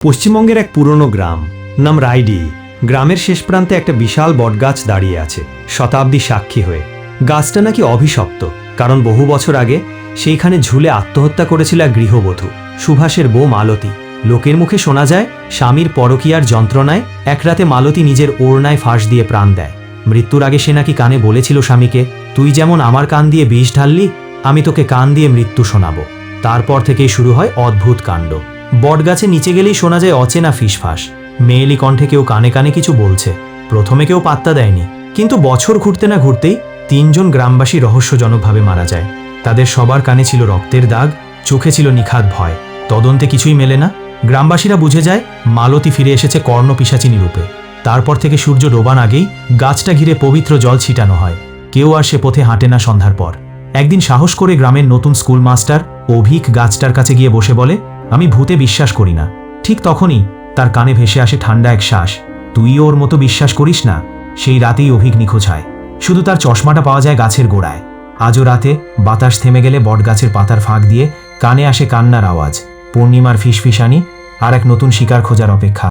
পশ্চিমবঙ্গের এক পুরনো গ্রাম, নাম রাইডি। গ্রামের শেষ প্রান্তে একটা বিশাল বটগাছ দাঁড়িয়ে আছে, শতাব্দী সাক্ষী হয়ে। গাছটা নাকি অভিশপ্ত, কারণ বহু বছর আগে সেইখানে ঝুলে আত্মহত্যা করেছিল এক গৃহবধূ, সুভাষের বউ মালতী। লোকের মুখে শোনা যায়, স্বামীর পরকীয়ার যন্ত্রণায় এক রাতে মালতী নিজের ওড়নায় ফাঁস দিয়ে প্রাণ দেয়। মৃত্যুর আগে সে নাকি কানে বলেছিল স্বামীকে, তুই যেমন আমার কান দিয়ে বিষ ঢাললি, আমি তোকে কান দিয়ে মৃত্যু শোনাবো। তারপর থেকেই শুরু হয় অদ্ভুত কাণ্ড। বটগাছে নিচে গেলেই শোনা যায় অচেনা ফিসফাস। মেয়েলি কণ্ঠে কেউ কানে কানে কিছু বলছে। প্রথমে কেউ পাত্তা দেয়নি। কিন্তু বছর ঘুরতে না ঘুরতেই তিনজন গ্রামবাসী রহস্যজনকভাবে মারা যায়। তাদের সবার কানে ছিল রক্তের দাগ, চোখে ছিল নিখাত ভয়। তদন্তে কিছুই মেলে না। গ্রামবাসীরা বুঝে যায়, মালতী ফিরে এসেছে কর্ণ পিসাচিনী রূপে। তারপর থেকে সূর্য ডোবান আগেই গাছটা ঘিরে পবিত্র জল ছিটানো হয়। কেউ আর সে পথে হাঁটে না সন্ধ্যার পর। একদিন সাহস করে গ্রামের নতুন স্কুল মাস্টার অভিক গাছটার কাছে গিয়ে বসে বলে আমি ভূতে বিশ্বাস করি না। ঠিক তখনই তার কানে ভেসে আসে ঠান্ডা এক শ্বাস। তুই ওর মতো বিশ্বাস করিস না? সেই রাতেই অভিক নিখোঁজ হয়। শুধু তার চশমাটা পাওয়া যায় গাছের গোড়ায়। আজও রাতে বাতাস থেমে গেলে বটগাছের পাতার ফাঁক দিয়ে কানে আসে কান্নার আওয়াজ। পূর্ণিমার ফিসফিসানি আর এক নতুন শিকার খোঁজার অপেক্ষা।